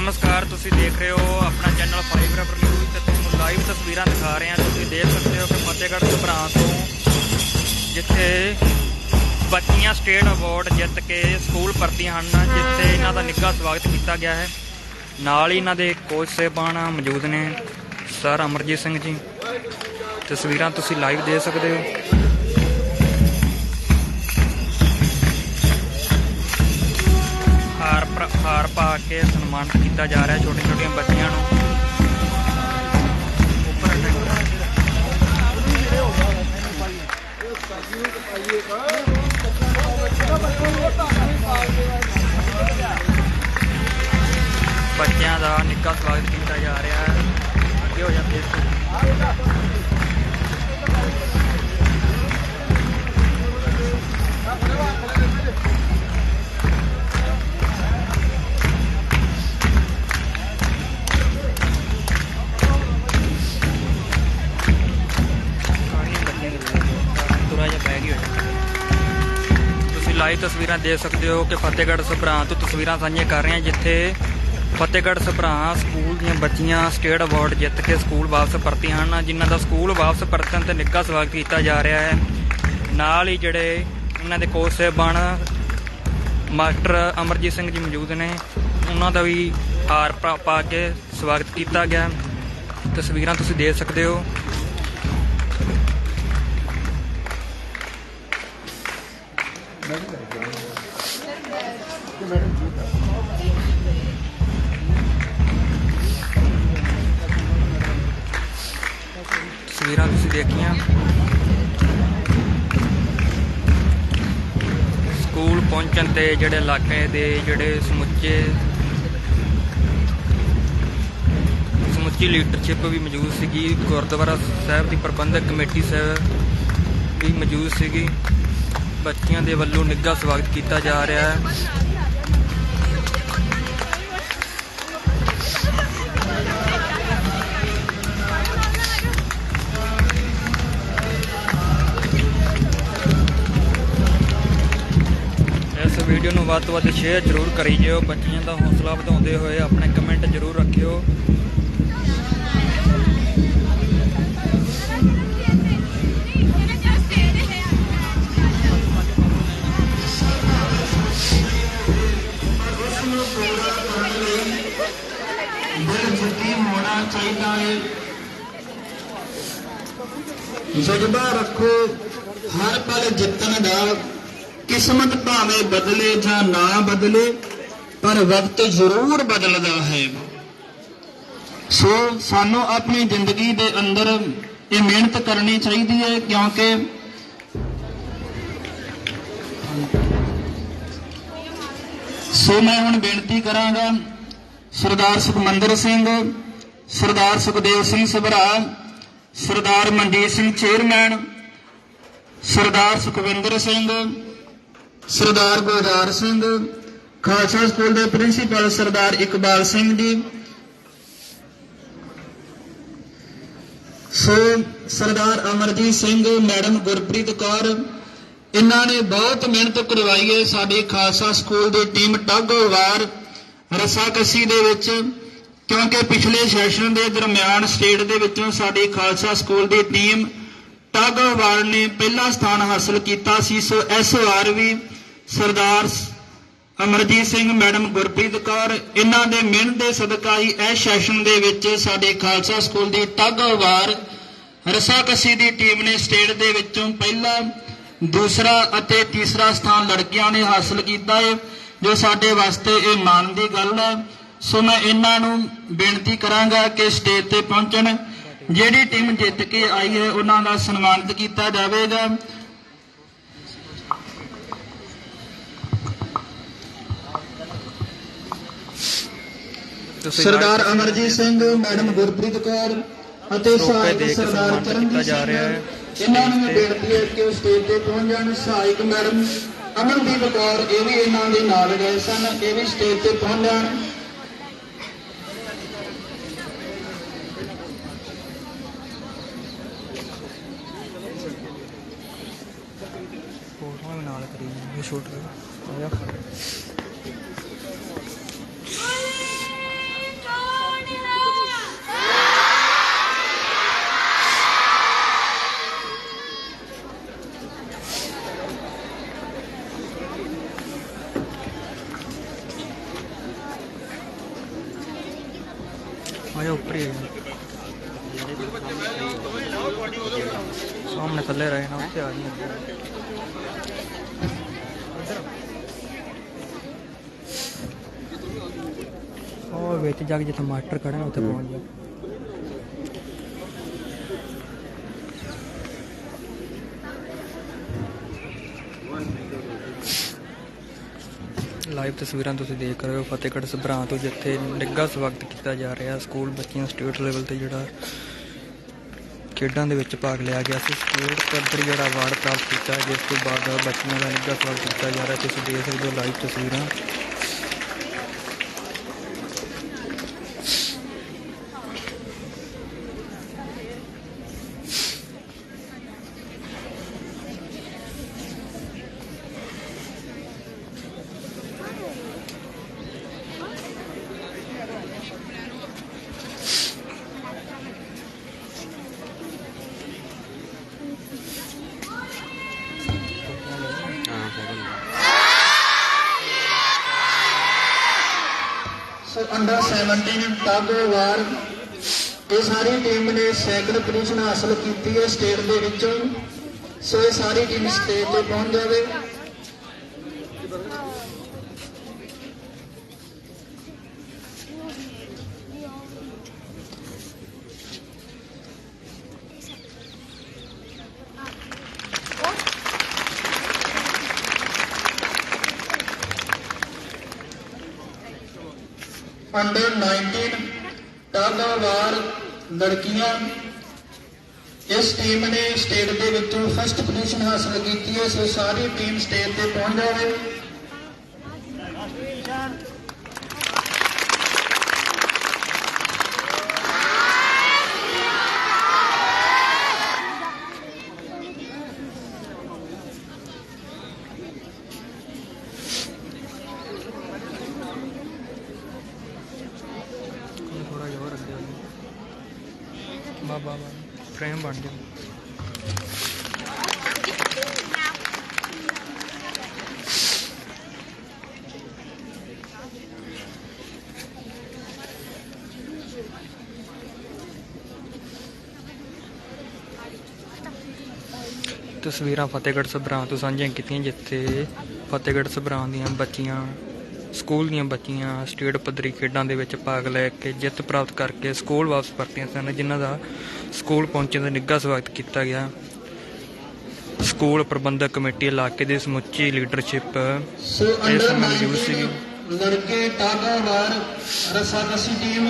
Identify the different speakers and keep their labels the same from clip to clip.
Speaker 1: ਨਮਸਕਾਰ ਤੁਸੀਂ ਦੇਖ ਰਹੇ ਹੋ ਆਪਣਾ ਚੈਨਲ 5 ਰਬਰ ਨਿਊਜ਼ ਤੇ ਤੁਹਾਨੂੰ ਲਾਈਵ ਤਸਵੀਰਾਂ ਦਿਖਾ ਰਹੇ ਹਾਂ। ਤੁਸੀਂ ਦੇਖ ਸਕਦੇ ਹੋ ਕਿ ਫਤਿਹਗੜ੍ਹ ਸਭਰਾਂ ਤੋਂ ਜਿੱਥੇ ਬੱਚੀਆਂ ਸਟੇਟ ਅਵਾਰਡ ਜਿੱਤ ਕੇ ਸਕੂਲ ਪਰਤੀਆਂ ਹਨ ਜਿੱਥੇ ਇਹਨਾਂ ਦਾ ਨਿੱਘਾ ਸਵਾਗਤ ਕੀਤਾ ਗਿਆ ਹੈ। ਨਾਲ ਹੀ ਇਹਨਾਂ ਦੇ ਕੋਚ ਸਾਹਿਬਾਨ ਮੌਜੂਦ ਨੇ ਸਰ ਅਮਰਜੀਤ ਸਿੰਘ ਜੀ। ਤਸਵੀਰਾਂ ਤੁਸੀਂ ਲਾਈਵ ਦੇ ਸਕਦੇ ਹੋ। ਹਾਰ ਹਾਰ ਪਾ ਕੇ ਸਨਮਾਨਿਤ ਕੀਤਾ ਜਾ ਰਿਹਾ ਛੋਟੇ ਛੋਟੀਆਂ ਬੱਚੀਆਂ ਨੂੰ। ਉੱਪਰ ਬੱਚਿਆਂ ਦਾ ਨਿੱਕਾ ਸਵਾਗਤ ਕੀਤਾ ਜਾ ਰਿਹਾ ਹੈ। ਅੱਗੇ ਹੋ ਜਾਂਦੇ ਤੁਰਾ ਤਸਵੀਰਾਂ ਦੇਖ ਸਕਦੇ ਹੋ ਕਿ ਫਤਿਹਗੜ੍ਹ ਸਭਰਾਂ ਤੋਂ ਤਸਵੀਰਾਂ ਸਾਂਝੀਆਂ ਕਰ ਰਹੇ ਹਾਂ, ਜਿੱਥੇ ਫਤਿਹਗੜ੍ਹ ਸਭਰਾਂ ਸਕੂਲ ਦੀਆਂ ਬੱਚੀਆਂ ਸਟੇਟ ਅਵਾਰਡ ਜਿੱਤ ਕੇ ਸਕੂਲ ਵਾਪਸ ਪਰਤੀਆਂ ਹਨ। ਜਿਨ੍ਹਾਂ ਦਾ ਸਕੂਲ ਵਾਪਸ ਪਰਤਣ ਤੇ ਨਿੱਘਾ ਸਵਾਗਤ ਕੀਤਾ ਜਾ ਰਿਹਾ ਹੈ। ਨਾਲ ਹੀ ਜਿਹੜੇ ਇਹਨਾਂ ਦੇ ਕੋਚ ਸਾਹਿਬਾਨ ਮਾਸਟਰ ਅਮਰਜੀਤ ਸਿੰਘ ਜੀ ਮੌਜੂਦ ਨੇ, ਉਹਨਾਂ ਦਾ ਵੀ ਹਾਰ ਪਾ- ਪਾ ਕੇ ਸਵਾਗਤ ਕੀਤਾ ਗਿਆ। ਤਸਵੀਰਾਂ ਤੁਸੀਂ ਦੇਖ ਸਕਦੇ ਹੋ। ਤਸਵੀਰਾਂ ਤੁਸੀਂ ਦੇਖੀਆਂ। ਸਕੂਲ ਪਹੁੰਚਣ ਤੇ ਜਿਹੜੇ ਇਲਾਕੇ ਦੇ ਜਿਹੜੇ ਸਮੁੱਚੇ ਸਮੁੱਚੀ ਲੀਡਰਸ਼ਿਪ ਵੀ ਮੌਜੂਦ ਸੀਗੀ, ਗੁਰਦੁਆਰਾ ਸਾਹਿਬ ਦੀ ਪ੍ਰਬੰਧਕ ਕਮੇਟੀ ਸਾਹਿਬ ਵੀ ਮੌਜੂਦ ਸੀਗੀ। ਬੱਚਿਆਂ ਦੇ ਵੱਲੋਂ ਨਿੱਘਾ ਸਵਾਗਤ ਕੀਤਾ ਜਾ ਰਿਹਾ ਹੈ। ਵੀਡੀਓ ਨੂੰ ਵੱਧ ਤੋਂ ਵੱਧ ਸ਼ੇਅਰ ਜ਼ਰੂਰ ਕਰੀ ਜਿਓ। ਬੱਚਿਆਂ ਦਾ ਹੌਸਲਾ ਵਧਾਉਂਦੇ ਹੋਏ ਆਪਣੇ ਕਮੈਂਟ ਜ਼ਰੂਰ ਰੱਖਿਓ।
Speaker 2: ਚਾਹੀਦਾ ਹੈ ਜਜ਼ਬਾ ਰੱਖੋ। ਹਰ ਪਲ ਜਿੱਤਣ ਦਾ ਕਿਸਮਤ ਭਾਵੇਂ ਬਦਲੇ ਜਾਂ ਨਾ ਬਦਲੇ, ਪਰ ਵਕਤ ਜ਼ਰੂਰ ਬਦਲਦਾ ਹੈ। ਸੋ ਸਾਨੂੰ ਆਪਣੀ ਜ਼ਿੰਦਗੀ ਦੇ ਅੰਦਰ ਇਹ ਮਿਹਨਤ ਕਰਨੀ ਚਾਹੀਦੀ ਹੈ, ਕਿਉਂਕਿ ਸੋ ਮੈਂ ਹੁਣ ਬੇਨਤੀ ਕਰਾਂਗਾ, ਸਰਦਾਰ ਸੁਖਮੰਦਰ ਸਿੰਘ, ਸਰਦਾਰ ਸੁਖਦੇਵ ਸਿੰਘ ਸਭਰਾ, ਸਰਦਾਰ ਮਨਜੀਤ ਸਿੰਘ ਚੇਅਰਮੈਨ ਸਰਦਾਰ ਸੁਖਵਿੰਦਰ ਸਿੰਘ ਸਰਦਾਰ ਗੁਰਦਾਰ ਸਿੰਘ, ਖਾਲਸਾ ਸਕੂਲ ਦੇ principal Sardar Iqbal Singh ji. So Sardar Amarjit Singh, madam Gurpreet Kaur, ਇਹਨਾਂ ਨੇ ਬਹੁਤ ਮਿਹਨਤ ਕਰਵਾਈ ਹੈ ਸਾਡੇ ਖਾਲਸਾ ਸਕੂਲ ਦੀ ਟੀਮ ਟਾਗੋਵਾਰ ਰਸਾਕਸੀ ਦੇ ਵਿੱਚ, ਕਿਉਂਕਿ ਪਿਛਲੇ ਸੈਸ਼ਨ ਦੇ ਦਰਮਿਆਨ ਸਟੇਟ ਦੇ ਵਿੱਚੋਂ ਸਾਡੀ ਖਾਲਸਾ ਸਕੂਲ ਦੀ ਟੀਮ ਟਾਗੋਵਾਰ ਨੇ ਪਹਿਲਾ ਸਥਾਨ ਹਾਸਲ ਕੀਤਾ ਸੀ। ਸੋ ਇਸ ਵਾਰ ਵੀ ਸਰਦਾਰ ਅਮਰਜੀਤ ਸਿੰਘ, ਮੈਡਮ ਗੁਰਪ੍ਰੀਤ ਕੌਰ, ਇਹਨਾਂ ਦੇ ਮਿਹਨਤ ਦੇ ਸਦਕਾ ਹੀ ਇਸ ਸੈਸ਼ਨ ਦੇ ਵਿੱਚ ਸਾਡੇ ਖਾਲਸਾ ਸਕੂਲ ਦੀ ਟਾਗੋਵਾਰ ਰਸਾਕਸੀ ਦੀ ਟੀਮ ਨੇ ਸਟੇਟ ਦੇ ਵਿੱਚੋਂ ਪਹਿਲਾ, ਦੂਸਰਾ ਅਤੇ ਤੀਸਰਾ ਸਥਾਨ ਲੜਕੀਆਂ ਨੇ ਹਾਸਲ ਕੀਤਾ ਹੈ, ਜੋ ਸਾਡੇ ਵਾਸਤੇ ਇਹ ਮਾਣ ਦੀ ਗੱਲ ਹੈ। ਸੋ ਮੈਂ ਇਹਨਾਂ ਨੂੰ ਬੇਨਤੀ ਕਰਾਂਗਾ ਕਿ ਸਟੇਜ ਤੇ ਪਹੁੰਚਣ। ਜਿਹੜੀ ਟੀਮ ਜਿੱਤ ਕੇ ਆਈ ਹੈ, ਉਹਨਾਂ ਦਾ ਸਨਮਾਨਿਤ ਕੀਤਾ ਜਾਵੇਗਾ। ਸਰਦਾਰ ਅਮਰਜੀਤ ਸਿੰਘ ਮੈਡਮ ਗੁਰਪ੍ਰੀਤ ਕੌਰ ਅਤੇ ਸਹਾਇਕ ਸਰਦਾਰ ਚਰਨਜੀਤ
Speaker 1: ਜਾ ਰਿਹਾ ਹੈ।
Speaker 2: ਇਹਨਾਂ ਨੂੰ ਮੈਂ ਬੇਨਤੀ ਹੈ ਕਿ ਉਹ ਸਟੇਜ ਤੇ ਪਹੁੰਚ ਜਾਣ ਸਹਾਇਕ ਮੈਡਮ ਅਮਨਦੀਪ ਕੌਰ ਇਹ ਵੀ ਇਹਨਾਂ ਦੇ ਨਾਲ ਗਏ ਸਨ ਇਹ ਵੀ ਸਟੇਜ ਤੇ ਪਹੁੰਚ ਜਾਣ
Speaker 1: ਫੋਟੋਆਂ ਵੀ ਨਾਲ ਕਰੀ ਇਹ ਸ਼ੂਟ ਆਇਆ ਆਇਆ ਉੱਪਰ ਹੀ ਆ ਸਾਹਮਣੇ ਥੱਲੇ ਰਹੇ ਨਾ ਉੱਤੇ ਵਿੱਚ ਜਾ ਕੇ ਜਿੱਥੇ ਮਾਸਟਰ ਖੜੇ ਨੇ ਉੱਥੇ ਪਹੁੰਚ ਜਾ। ਲਾਈਵ ਤਸਵੀਰਾਂ ਤੁਸੀਂ ਦੇਖ ਰਹੇ ਹੋ, ਫਤਿਹਗੜ੍ਹ ਸਭਰਾਂ ਤੋਂ ਜਿੱਥੇ ਨਿੱਘਾ ਸਵਾਗਤ ਕੀਤਾ ਜਾ ਰਿਹਾ, ਸਕੂਲ ਬੱਚਿਆਂ ਸਟੇਟ ਲੈਵਲ ਤੇ ਜਿਹੜਾ ਖੇਡਾਂ ਦੇ ਵਿੱਚ ਭਾਗ ਲਿਆ ਗਿਆ ਸੀ। ਸਟੇਟ ਪੱਧਰ ਜਿਹੜਾ ਅਵਾਰਡ ਪ੍ਰਾਪਤ ਕੀਤਾ, ਜਿਸ ਤੋਂ ਬਾਅਦ ਬੱਚਿਆਂ ਦਾ ਨਿੱਘਾ ਸਵਾਗਤ ਕੀਤਾ ਜਾ ਰਿਹਾ ਤੁਸੀਂ ਦੇਖ ਸਕਦੇ ਹੋ ਲਾਈਵ ਤਸਵੀਰਾਂ
Speaker 2: ਸੋ ਅੰਡਰ 17 ਟੱਗ ਵਾਰ ਇਹ ਸਾਰੀ ਟੀਮ ਨੇ ਸੈਕਿੰਡ ਪੋਜੀਸ਼ਨ ਹਾਸਲ ਕੀਤੀ ਹੈ ਸਟੇਟ ਦੇ ਵਿੱਚੋਂ। ਸੋ ਇਹ ਸਾਰੀ ਟੀਮ ਸਟੇਜ ਤੇ ਪਹੁੰਚ ਜਾਵੇ ਅੰਡਰ 19 ਟੱਗ ਵਾਰ ਲੜਕੀਆਂ ਇਸ ਟੀਮ ਨੇ ਸਟੇਟ ਦੇ ਵਿੱਚੋਂ ਫਸਟ ਪੋਜੀਸ਼ਨ ਹਾਸਲ ਕੀਤੀ ਹੈ ਸੋ ਸਾਰੀ ਟੀਮ ਸਟੇਜ ਤੇ ਪਹੁੰਚ ਜਾਵੇ
Speaker 1: ਥੋੜਾ ਜਿਹਾ ਹੋਰ ਅੱਗੇ ਆ ਜਾਓ। ਬਾ ਬਾ ਬਾ ਫਰੇਮ ਬਣ ਗਿਆ ਤਸਵੀਰਾਂ ਫਤਿਹਗੜ੍ਹ ਸਭਰਾਂ ਤੋਂ ਸਾਂਝੀਆਂ ਕੀਤੀਆਂ ਜਿੱਥੇ ਫਤਿਹਗੜ੍ਹ ਸਭਰਾਂ ਦੀਆਂ ਬੱਚੀਆਂ ਸਕੂਲ ਦੀਆਂ ਬੱਚੀਆਂ ਸਟੇਟ ਪੱਧਰੀ ਖੇਡਾਂ ਦੇ ਵਿੱਚ ਭਾਗ ਲੈ ਕੇ ਜਿੱਤ ਪ੍ਰਾਪਤ ਕਰਕੇ ਸਕੂਲ ਵਾਪਸ ਪਰਤੀਆਂ ਸਨ ਜਿਨ੍ਹਾਂ ਦਾ ਸਕੂਲ ਪਹੁੰਚਣ ਦਾ ਨਿੱਘਾ ਸਵਾਗਤ ਕੀਤਾ ਗਿਆ। ਸਕੂਲ ਪ੍ਰਬੰਧਕ ਕਮੇਟੀ ਇਲਾਕੇ ਦੀ ਸਮੁੱਚੀ ਲੀਡਰਸ਼ਿਪ
Speaker 2: ਸੋ ਅੰਡਰ
Speaker 1: ਸਮੇਂ ਮੌਜੂਦ
Speaker 2: 19 ਲੜਕੇ ਟਾਗਾ ਵਾਰ ਰਸਾਕਸੀ ਟੀਮ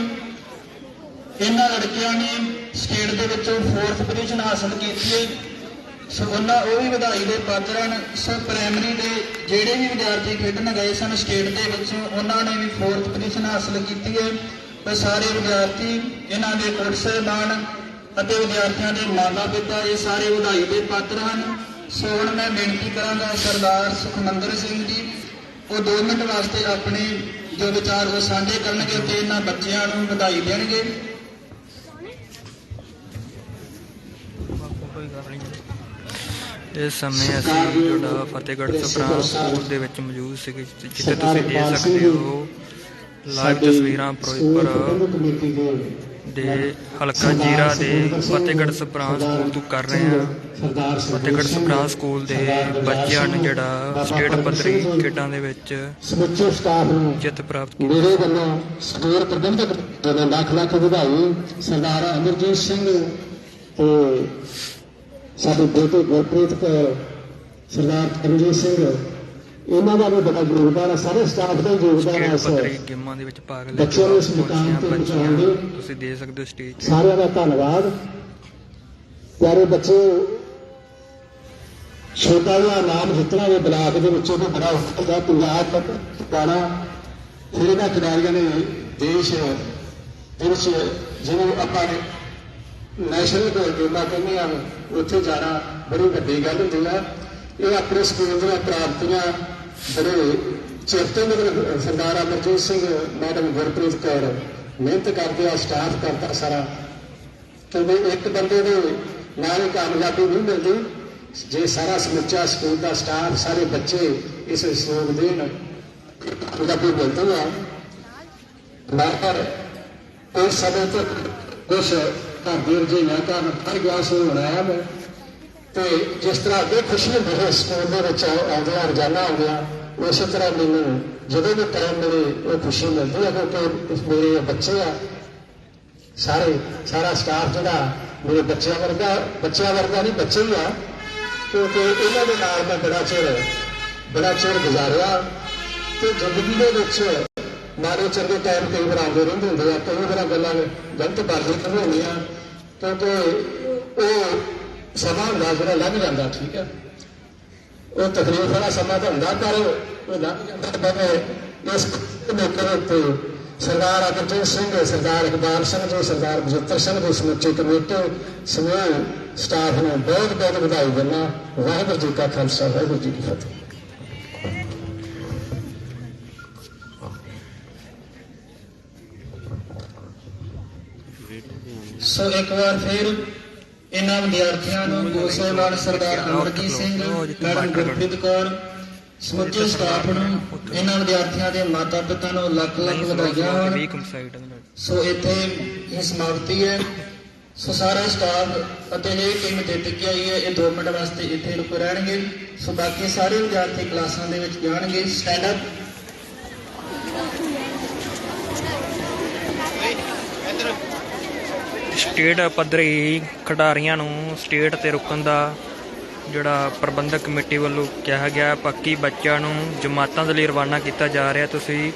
Speaker 2: ਇਹਨਾਂ ਲੜਕਿਆਂ ਨੇ ਸਟੇਟ ਦੇ ਵਿੱਚੋਂ 4th ਪੋਜੀਸ਼ਨ ਹਾਸਲ ਕੀਤੀ ਹੈ। ਸੋ ਉਹਨਾਂ ਉਹ ਵੀ ਵਧਾਈ ਦੇ ਪਾਤਰ ਹਨ। ਸੋ ਪ੍ਰਾਇਮਰੀ ਦੇ ਜਿਹੜੇ ਵੀ ਵਿਦਿਆਰਥੀ ਖੇਡਣ ਗਏ ਸਨ ਸਟੇਟ ਦੇ ਵਿੱਚੋਂ, ਉਹਨਾਂ ਨੇ ਵੀ ਫੋਰਥ ਪੋਜੀਸ਼ਨ ਹਾਸਲ ਕੀਤੀ ਹੈ। ਤੇ ਸਾਰੇ ਵਿਦਿਆਰਥੀ ਇਹਨਾਂ ਦੇ ਕੋਚ ਸਾਹਿਬਾਨ ਅਤੇ ਵਿਦਿਆਰਥੀਆਂ ਦੇ ਮਾਤਾ ਪਿਤਾ ਇਹ ਸਾਰੇ ਵਧਾਈ ਦੇ ਪਾਤਰ ਹਨ। ਸੋ ਹੁਣ ਮੈਂ ਬੇਨਤੀ ਕਰਾਂਗਾ ਸਰਦਾਰ ਸੁਖਮੰਦਰ ਸਿੰਘ ਜੀ, ਉਹ 2 ਮਿੰਟ ਵਾਸਤੇ ਆਪਣੇ ਜੋ ਵਿਚਾਰ ਉਹ ਸਾਂਝੇ ਕਰਨਗੇ ਤੇ ਇਹਨਾਂ ਬੱਚਿਆਂ ਨੂੰ ਵਧਾਈ ਦੇਣਗੇ।
Speaker 1: ਇਸ ਸਮੇਂ ਅਸੀਂ ਜਿਹੜਾ ਫਤਿਹਗੜ੍ਹ ਸਭਰਾਂ ਸਕੂਲ ਦੇ ਵਿੱਚ ਮੌਜੂਦ ਸੀਗੇ ਜਿੱਥੇ ਤੁਸੀਂ ਦੇਖ ਸਕਦੇ ਹੋ ਲਾਈਵ ਤਸਵੀਰਾਂ ਫਿਰੋਜ਼ਪੁਰ ਦੇ ਹਲਕਾ ਜੀਰਾ ਦੇ ਫਤਿਹਗੜ੍ਹ ਸਭਰਾਂ ਸਕੂਲ ਤੋਂ ਕਰ ਰਹੇ ਹਾਂ। ਫਤਿਹਗੜ੍ਹ ਸਭਰਾਂ ਸਕੂਲ ਦੇ ਬੱਚਿਆਂ ਨੇ ਜਿਹੜਾ ਸਟੇਟ ਪੱਧਰੀ ਖੇਡਾਂ ਦੇ ਵਿੱਚ
Speaker 3: ਸਮੁੱਚੇ ਸਟਾਫ ਨੂੰ
Speaker 1: ਜਿੱਤ ਪ੍ਰਾਪਤ ਕੀਤੀ।
Speaker 3: ਮੇਰੇ ਵੱਲੋਂ ਸਕੂਲ ਪ੍ਰਬੰਧਕ ਵੱਲੋਂ ਲੱਖ ਲੱਖ ਵਧਾਈ ਸਰਦਾਰ ਅਮਰਜੀਤ ਸਿੰਘ ਤੇ ਸਾਡੇ ਬੇਟੇ ਗੁਰਪ੍ਰੀਤ ਕੌਰ ਸਰਦਾਰ ਅਮਰਜੀਤ ਸਿੰਘ ਇਹਨਾਂ ਦਾ ਵੀ ਬੜਾ ਯੋਗਦਾਨ ਹੈ ਸਾਰੇ ਸਟਾਫ ਦਾ ਯੋਗਦਾਨ ਹੈ ਸਰ।
Speaker 1: ਗੇਮਾਂ ਦੇ ਵਿੱਚ ਭਾਗ ਲੈ
Speaker 3: ਬੱਚਿਆਂ ਨੂੰ ਇਸ ਮੁਕਾਮ ਤੇ
Speaker 1: ਬੱਚੀਆਂ
Speaker 3: ਪਹੁੰਚਾਉਣ
Speaker 1: ਤੁਸੀਂ ਦੇਖ ਸਕਦੇ ਹੋ ਸਟੇਜ
Speaker 3: ਸਾਰਿਆਂ ਦਾ ਧੰਨਵਾਦ। ਪਿਆਰੇ ਬੱਚੇ ਛੋਟਾ ਜਿਹਾ ਨਾਮ ਜਿੱਤਣਾ ਦੇ ਬਲਾਕ ਦੇ ਵਿੱਚੋਂ ਵੀ ਬੜਾ ਔਖਾ ਦਾ ਪੰਜਾਬ ਤੱਕ ਪਾਣਾ ਫਿਰ ਇਹਨਾਂ ਖਿਡਾਰੀਆਂ ਨੇ ਦੇਸ਼ ਦੇ ਵਿੱਚ ਜਿਹਨੂੰ ਆਪਾਂ ਨੇ ਨੈਸ਼ਨਲ ਗੇਮਾਂ ਕਹਿੰਦੇ ਆ ਉੱਥੇ ਜਾਣਾ ਬੜੀ ਵੱਡੀ ਗੱਲ ਹੁੰਦੀ ਆ। ਇਹ ਆਪਣੇ ਸਕੂਲ ਦੀਆਂ ਪ੍ਰਾਪਤੀਆਂ ਬੜੇ ਚਿਰ ਮਤਲਬ ਸਰਦਾਰ ਅਮਰਜੀਤ ਸਿੰਘ, ਮੈਡਮ ਗੁਰਪ੍ਰੀਤ ਕੌਰ, ਮਿਹਨਤ ਕਰਦੇ ਆ ਸਟਾਫ ਕਰਦਾ ਸਾਰਾ। ਕਿਉਂਕਿ ਇੱਕ ਬੰਦੇ ਦੇ ਨਾਲ ਕਾਮਯਾਬੀ ਨਹੀਂ ਮਿਲਦੀ। ਜੇ ਸਾਰਾ ਸਮੁੱਚਾ ਸਕੂਲ ਦਾ ਸਟਾਫ ਸਾਰੇ ਬੱਚੇ ਇਸ ਸ਼ੋਗ ਦੇਣ ਉਹਦਾ ਕੋਈ ਮਿਲਦਾ ਹੈ ਮੈਂ ਪਰ ਉਸ ਸਮੇਂ ਤੱਕ ਕੁਛ ਘਰ ਦੀ ਰੁਝੇਵਿਆਂ ਕਾਰਨ ਹਰ ਗਿਆ ਸੀ ਹੁਣ ਮੈਂ ਤੇ ਜਿਸ ਤਰ੍ਹਾਂ ਅੱਗੇ ਖੁਸ਼ੀ ਹੁੰਦੀ ਹੈ ਸਕੂਲ ਦੇ ਵਿੱਚ ਆਉਂਦਿਆਂ, ਰੋਜ਼ਾਨਾ ਆਉਂਦਿਆਂ, ਉਸੇ ਤਰ੍ਹਾਂ ਮੈਨੂੰ ਜਦੋਂ ਵੀ ਟਾਈਮ ਮਿਲੇ, ਉਹ ਖੁਸ਼ੀ ਮਿਲਦੀ ਹੈ ਕਿਉਂਕਿ ਮੇਰੇ ਬੱਚੇ ਆ। ਸਾਰੇ ਸਾਰਾ ਸਟਾਫ ਜਿਹੜਾ ਮੇਰੇ ਬੱਚਿਆਂ ਵਰਗਾ ਬੱਚਿਆਂ ਵਰਗਾ ਨਹੀਂ, ਬੱਚੇ ਹੀ ਆ। ਕਿਉਂਕਿ ਇਹਨਾਂ ਦੇ ਨਾਲ ਮੈਂ ਬੜਾ ਚਿਰ ਬੜਾ ਚਿਰ ਗੁਜ਼ਾਰਿਆ। ਤੇ ਜ਼ਿੰਦਗੀ ਦੇ ਵਿੱਚ ਮਾੜੇ ਚੰਗੇ ਟਾਈਮ ਕਈ ਵਾਰ ਆਉਂਦੇ ਰਹਿੰਦੇ ਹੁੰਦੇ ਆ, ਕਈ ਵਾਰ ਗੱਲਾਂ ਗਲਤ ਬਾਜ਼ੀ ਹੁੰਦੀਆਂ ਕਿਉਂਕਿ ਉਹ ਸਮਾਂ ਹੁੰਦਾ, ਜਿਹੜਾ ਲੰਘ ਜਾਂਦਾ, ਠੀਕ ਹੈ ਉਹ ਤਕਲੀਫ ਵਾਲਾ ਸਮਾਂ ਤਾਂ ਹੁੰਦਾ, ਪਰ ਉਹ ਲੰਘ ਜਾਂਦਾ ਪਰ ਇਸ ਮੌਕੇ ਉੱਤੇ ਸਰਦਾਰ ਅਕਰਜੀਤ ਸਿੰਘ, ਸਰਦਾਰ ਇਕਬਾਲ ਸਿੰਘ ਜੀ, ਸਰਦਾਰ ਬਜਿੱਤਰ ਸਿੰਘ ਜੀ, ਸਮੁੱਚੀ ਕਮੇਟੀ ਸਮੂਹ ਸਟਾਫ ਨੂੰ ਬਹੁਤ ਬਹੁਤ ਵਧਾਈ ਦਿੰਦਾ। ਵਾਹਿਗੁਰੂ ਜੀ ਕਾ ਖਾਲਸਾ, ਵਾਹਿਗੁਰੂ ਜੀ ਕੀ ਫਤਿਹ।
Speaker 2: ਸੋ ਇੱਕ ਵਾਰ ਫਿਰ ਇਹਨਾਂ ਵਿਦਿਆਰਥੀਆਂ ਨੂੰ ਗੋਸੇਵਾਲ ਸਰਦਾਰ ਅਮਰਜੀਤ ਸਿੰਘ ਮੈਡਮ ਗੁਰਪ੍ਰੀਤ ਕੌਰ ਸਮੁੱਚੇ ਸਟਾਫ ਨੂੰ ਇਹਨਾਂ ਵਿਦਿਆਰਥੀਆਂ ਦੇ ਮਾਤਾ ਪਿਤਾ ਨੂੰ ਲੱਖ ਲੱਖ ਵਧਾਈਆਂ। ਹੋਣ ਸੋ ਇੱਥੇ ਇਹ ਸਮਾਪਤੀ ਹੈ। ਸੋ ਸਾਰਾ ਸਟਾਫ ਅਤੇ ਇਹ ਟੀਮ ਜਿੱਤ ਕੇ ਆਈ ਹੈ। ਇਹ 2 ਮਿੰਟ ਵਾਸਤੇ ਇੱਥੇ ਰੁਕ ਰਹਿਣਗੇ। ਸੋ ਬਾਕੀ ਸਾਰੇ ਵਿਦਿਆਰਥੀ ਕਲਾਸਾਂ ਦੇ ਵਿੱਚ ਜਾਣਗੇ। ਸਟੈਂਡ ਅਪ
Speaker 1: ਸਟੇਟ ਪੱਧਰੀ ਖਿਡਾਰੀਆਂ ਨੂੰ ਸਟੇਟ ਤੇ ਰੁਕਣ ਦਾ ਜਿਹੜਾ ਪ੍ਰਬੰਧਕ ਕਮੇਟੀ ਵੱਲੋਂ ਕਿਹਾ ਗਿਆ ਪੱਕੀ ਬੱਚਿਆਂ ਨੂੰ ਜਮਾਤਾਂ ਦੇ ਲਈ ਰਵਾਨਾ ਕੀਤਾ ਜਾ ਰਿਹਾ ਤੁਸੀਂ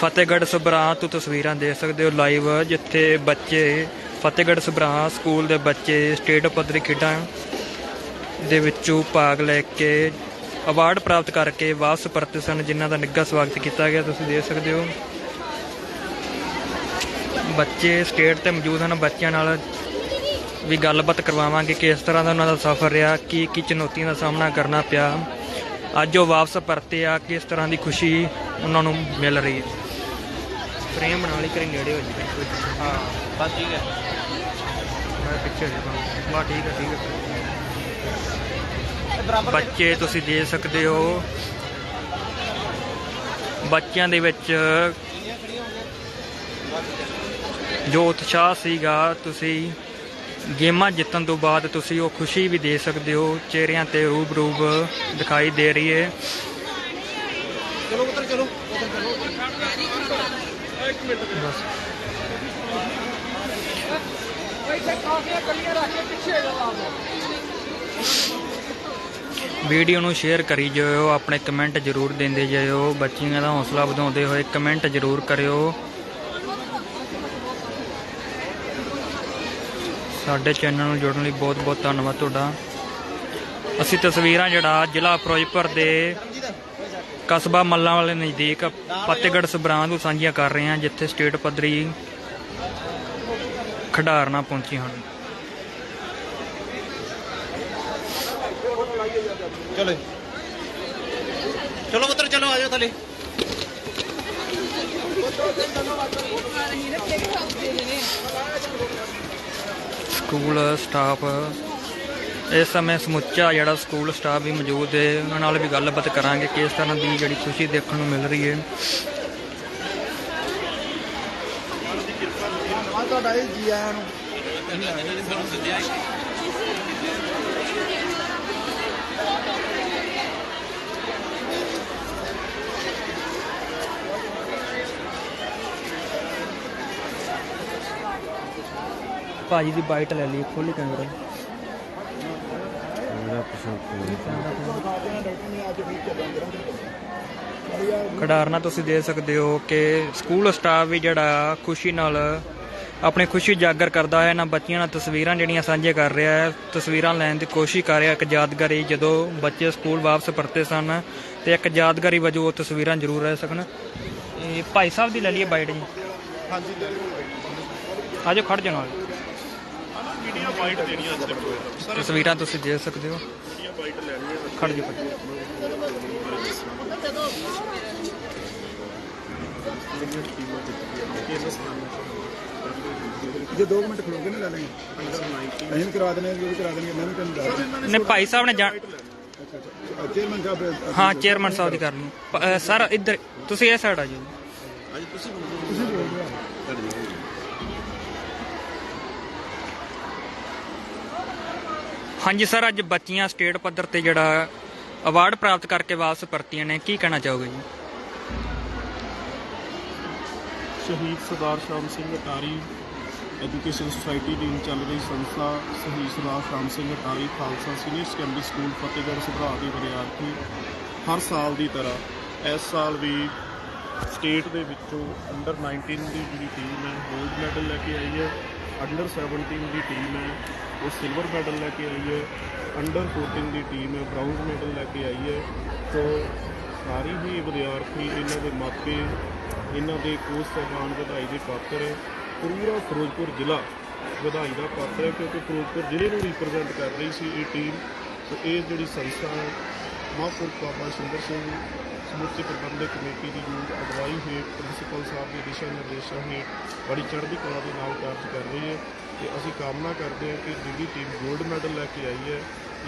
Speaker 1: ਫਤਿਹਗੜ੍ਹ ਸਭਰਾਂ ਤੋਂ ਤਸਵੀਰਾਂ ਦੇਖ ਸਕਦੇ ਹੋ ਲਾਈਵ, ਜਿੱਥੇ ਬੱਚੇ, ਫਤਿਹਗੜ੍ਹ ਸਭਰਾਂ ਸਕੂਲ ਦੇ ਬੱਚੇ ਸਟੇਟ ਪੱਧਰੀ ਖੇਡਾਂ ਦੇ ਵਿੱਚੋਂ ਭਾਗ ਲੈ ਕੇ ਅਵਾਰਡ ਪ੍ਰਾਪਤ ਕਰਕੇ ਵਾਪਸ ਪਰਤੇ ਸਨ, ਜਿਨ੍ਹਾਂ ਦਾ ਨਿੱਘਾ ਸਵਾਗਤ ਕੀਤਾ ਗਿਆ। ਤੁਸੀਂ ਦੇਖ ਸਕਦੇ ਹੋ। ਬੱਚੇ ਸਟੇਟ ਤੇ ਮੌਜੂਦ ਹਨ, ਬੱਚਿਆਂ ਨਾਲ ਵੀ ਗੱਲਬਾਤ ਕਰਵਾਵਾਂਗੇ ਕਿ ਇਸ ਤਰ੍ਹਾਂ ਦਾ ਉਹਨਾਂ ਦਾ ਸਫ਼ਰ ਰਿਹਾ, ਕੀ ਕੀ ਚੁਣੌਤੀਆਂ ਦਾ ਸਾਹਮਣਾ ਕਰਨਾ ਪਿਆ। ਅੱਜ ਉਹ ਵਾਪਸ ਪਰਤੇ ਆ, ਕਿਸ ਤਰ੍ਹਾਂ ਦੀ ਖੁਸ਼ੀ ਉਹਨਾਂ ਨੂੰ ਮਿਲ ਰਹੀ ਹੈ। ਫਰੇਮ ਬਣਾ ਲਈ ਕਰੀ, ਨੇੜੇ ਹੋ ਜੀ। ਹਾਂ, ਬਸ ਠੀਕ ਹੈ। ਮੈਂ ਪਿੱਛੇ ਹੋ ਜਾਵਾਂ ਬਸ ਠੀਕ ਹੈ ਠੀਕ ਹੈ। ਬੱਚੇ ਤੁਸੀਂ ਦੇਖ ਸਕਦੇ ਹੋ। ਬੱਚਿਆਂ ਦੇ ਵਿੱਚ ਜੋ ਉਤਸ਼ਾਹ ਸੀਗਾ ਤੁਸੀਂ ਗੇਮਾਂ ਜਿੱਤਣ ਤੋਂ ਬਾਅਦ ਤੁਸੀਂ ਉਹ ਖੁਸ਼ੀ ਵੀ ਦੇ ਸਕਦੇ ਹੋ ਚਿਹਰਿਆਂ ਤੇ ਰੂਬ ਰੂਬ ਦਿਖਾਈ ਦੇ ਰਹੀ ਹੈ।
Speaker 4: ਚਲੋ ਪੁੱਤਰ ਚਲੋ।
Speaker 1: ਬਸ। ਵੀਡੀਓ ਨੂੰ ਸ਼ੇਅਰ ਕਰੀ ਜਾਇਓ ਆਪਣੇ ਕਮੈਂਟ ਜ਼ਰੂਰ ਦਿੰਦੇ ਜਾਇਓ ਬੱਚੀਆਂ ਦਾ ਹੌਸਲਾ ਵਧਾਉਂਦੇ ਹੋਏ ਕਮੈਂਟ ਜ਼ਰੂਰ ਕਰਿਓ। ਸਾਡੇ ਚੈਨਲ ਨੂੰ ਜੁੜਨ ਲਈ ਬਹੁਤ ਬਹੁਤ ਧੰਨਵਾਦ ਤੁਹਾਡਾ। ਅਸੀਂ ਤਸਵੀਰਾਂ ਜਿਹੜਾ ਜ਼ਿਲ੍ਹਾ ਫਿਰੋਜ਼ਪੁਰ ਦੇ ਕਸਬਾ ਮੱਲਾਂ ਵਾਲੇ ਨਜ਼ਦੀਕ ਫਤਿਹਗੜ੍ਹ ਸਬਰਾਂ ਨੂੰ ਸਾਂਝੀਆਂ ਕਰ ਰਹੇ ਹਾਂ, ਜਿੱਥੇ ਸਟੇਟ ਪੱਧਰੀ ਖਿਡਾਰਨਾਂ ਪਹੁੰਚੀ ਹਨ
Speaker 4: ਚਲੋ ਚਲੋ ਪੁੱਤਰ, ਚਲੋ ਆਜੋ ਥੱਲੇ।
Speaker 1: School staff. ਇਸ ਸਮੇਂ ਸਮੁੱਚਾ ਜਿਹੜਾ ਸਕੂਲ ਸਟਾਫ ਵੀ ਮੌਜੂਦ ਹੈ। ਉਹਨਾਂ ਨਾਲ ਵੀ ਗੱਲਬਾਤ ਕਰਾਂਗੇ ਕਿ ਇਸ ਤਰ੍ਹਾਂ ਦੀ ਜਿਹੜੀ ਖੁਸ਼ੀ ਦੇਖਣ ਨੂੰ ਮਿਲ ਰਹੀ ਹੈ।
Speaker 4: ਤੁਹਾਡਾ ਜੀ ਆਇਆਂ ਨੂੰ।
Speaker 1: ਭਾਜੀ ਦੀ ਬਾਈਟ ਲੈ ਲਈ ਖੋਲੀ ਕੈਮਰਾ ਖਿਡਾਰਨਾ ਤੁਸੀਂ ਦੇ ਸਕਦੇ ਹੋ ਕਿ ਸਕੂਲ ਸਟਾਫ ਵੀ ਜਿਹੜਾ ਖੁਸ਼ੀ ਨਾਲ ਆਪਣੀ ਖੁਸ਼ੀ ਜਾਗਰ ਕਰਦਾ ਹੈ। ਇਹਨਾਂ ਬੱਚਿਆਂ ਨਾਲ ਤਸਵੀਰਾਂ ਜਿਹੜੀਆਂ ਸਾਂਝੇ ਕਰ ਰਿਹਾ ਹੈ। ਤਸਵੀਰਾਂ ਲੈਣ ਦੀ ਕੋਸ਼ਿਸ਼ ਕਰ ਰਿਹਾ ਇੱਕ ਯਾਦਗਾਰੀ ਜਦੋਂ ਬੱਚੇ ਸਕੂਲ ਵਾਪਸ ਪਰਤੇ ਸਨ ਤੇ ਇੱਕ ਯਾਦਗਾਰੀ ਵਜੋਂ ਉਹ ਤਸਵੀਰਾਂ ਜ਼ਰੂਰ ਰਹਿ ਸਕਣ। ਇਹ ਭਾਈ ਸਾਹਿਬ ਦੀ ਲੈ ਲਈਏ ਬਾਈਟ ਜੀ।
Speaker 4: ਹਾਂਜੀ
Speaker 1: ਆਜੋ ਖੜ ਜਾਓ ਨਾਲ
Speaker 5: ਮੀਡੀਆ ਵਾਈਟ ਦੇਣੀ ਆ ਅੱਜ
Speaker 1: ਤਸਵੀਰਾਂ ਤੁਸੀਂ ਦੇ ਸਕਦੇ ਹੋ। ਖੜ ਜਾਓ।
Speaker 6: ਜੇ 2 ਮਿੰਟ ਖਲੋਗੇ ਨਾ ਲੈ ਲੈਂਗੇ ਵੀ ਕਰਾ ਹਾਂ ਜੋ ਵੀ ਕਰਾ ਦੇਣਗੇ ਮੈਂ ਵੀ ਤੁਹਾਨੂੰ ਦੱਸ ਦਿੰਦਾ।
Speaker 1: ਨੇ ਭਾਈ ਸਾਹਿਬ ਨੇ ਜਾਣ
Speaker 6: ਚੇਅਰਮੈਨ ਸਾਹਿਬ
Speaker 1: ਹਾਂ ਚੇਅਰਮੈਨ ਸਾਹਿਬ ਦੀ ਕਰ ਲਈ ਪ- ਅ, ਸਰ ਇੱਧਰ ਤੁਸੀਂ ਇਹ ਸਾਈਡ ਆ ਜਾਓ।
Speaker 6: ਤੁਸੀਂ ਬੋਲ। ਰਹੇ ਹੋ
Speaker 1: ਹਾਂਜੀ ਸਰ, ਅੱਜ ਬੱਚੀਆਂ ਸਟੇਟ ਪੱਧਰ ਤੇ ਜਿਹੜਾ ਅਵਾਰਡ ਪ੍ਰਾਪਤ ਕਰਕੇ ਵਾਪਸ ਪਰਤੀਆਂ ਨੇ, ਕੀ ਕਹਿਣਾ ਚਾਹੋਗੇ ਜੀ?
Speaker 5: ਸ਼ਹੀਦ ਸਰਦਾਰ ਸ਼ਾਮ ਸਿੰਘ ਅਟਾਰੀ ਐਜੂਕੇਸ਼ਨ ਸੁਸਾਇਟੀ ਦੀ ਚੱਲ ਰਹੀ ਸੰਸਥਾ Shaheed Sardar Sham Singh Attari Khalsa senior secondary school, Fatehgarh Sabhra ਦੇ ਵਿਦਿਆਰਥੀ, ਹਰ ਸਾਲ ਦੀ ਤਰ੍ਹਾਂ ਇਸ ਸਾਲ ਵੀ ਸਟੇਟ ਦੇ ਵਿੱਚੋਂ ਅੰਡਰ 19 ਦੀ ਜਿਹੜੀ ਟੀਮ ਹੈ ਗੋਲਡ ਮੈਡਲ ਲੈ ਕੇ ਆਈ ਹੈ। ਅੰਡਰ 17 ਦੀ ਟੀਮ ਹੈ। ਉਹ ਸਿਲਵਰ ਮੈਡਲ ਲੈ ਕੇ ਆਈ ਹੈ। ਅੰਡਰ 14 ਦੀ ਟੀਮ ਹੈ। ਬ੍ਰਾਊਨਜ਼ ਮੈਡਲ ਲੈ ਕੇ ਆਈ ਹੈ। ਸੋ ਸਾਰੇ ਹੀ ਵਿਦਿਆਰਥੀ ਇਹਨਾਂ ਦੇ ਮਾਪੇ, ਇਹਨਾਂ ਦੇ ਕੋਚ ਸਾਹਿਬਾਨ ਵਧਾਈ ਦੇ ਪਾਤਰ ਹੈ। ਪੂਰਾ ਫਿਰੋਜ਼ਪੁਰ ਜ਼ਿਲ੍ਹਾ ਵਧਾਈ ਦਾ ਪਾਤਰ ਹੈ ਕਿਉਂਕਿ ਫਿਰੋਜ਼ਪੁਰ ਜ਼ਿਲ੍ਹੇ ਨੂੰ ਰਿਪਰੈਜ਼ੈਂਟ ਕਰ ਰਹੀ ਸੀ ਇਹ ਟੀਮ ਸੋ ਇਹ ਜਿਹੜੀ ਸੰਸਥਾ ਹੈ, ਮਹਾਂਪੁਰਖ ਬਾਬਾ ਸੁੰਦਰ ਸਿੰਘ ਸਮੁੱਚੀ ਪ੍ਰਬੰਧਕ ਕਮੇਟੀ ਦੀ ਯੋਗ ਅਗਵਾਈ ਹੇਠ ਪ੍ਰਿੰਸੀਪਲ ਸਾਹਿਬ ਦੇ ਦਿਸ਼ਾ ਨਿਰਦੇਸ਼ਾਂ ਹੇਠ ਬੜੀ ਚੜ੍ਹਦੀ ਕਲਾ ਦੇ ਨਾਲ ਕਾਰਜ ਕਰ ਰਹੀ ਹੈ ਤੇ ਅਸੀਂ ਕਾਮਨਾ ਕਰਦੇ ਹਾਂ ਕਿ ਜਿਹੜੀ ਟੀਮ ਗੋਲਡ ਮੈਡਲ ਲੈ ਕੇ ਆਈ ਹੈ,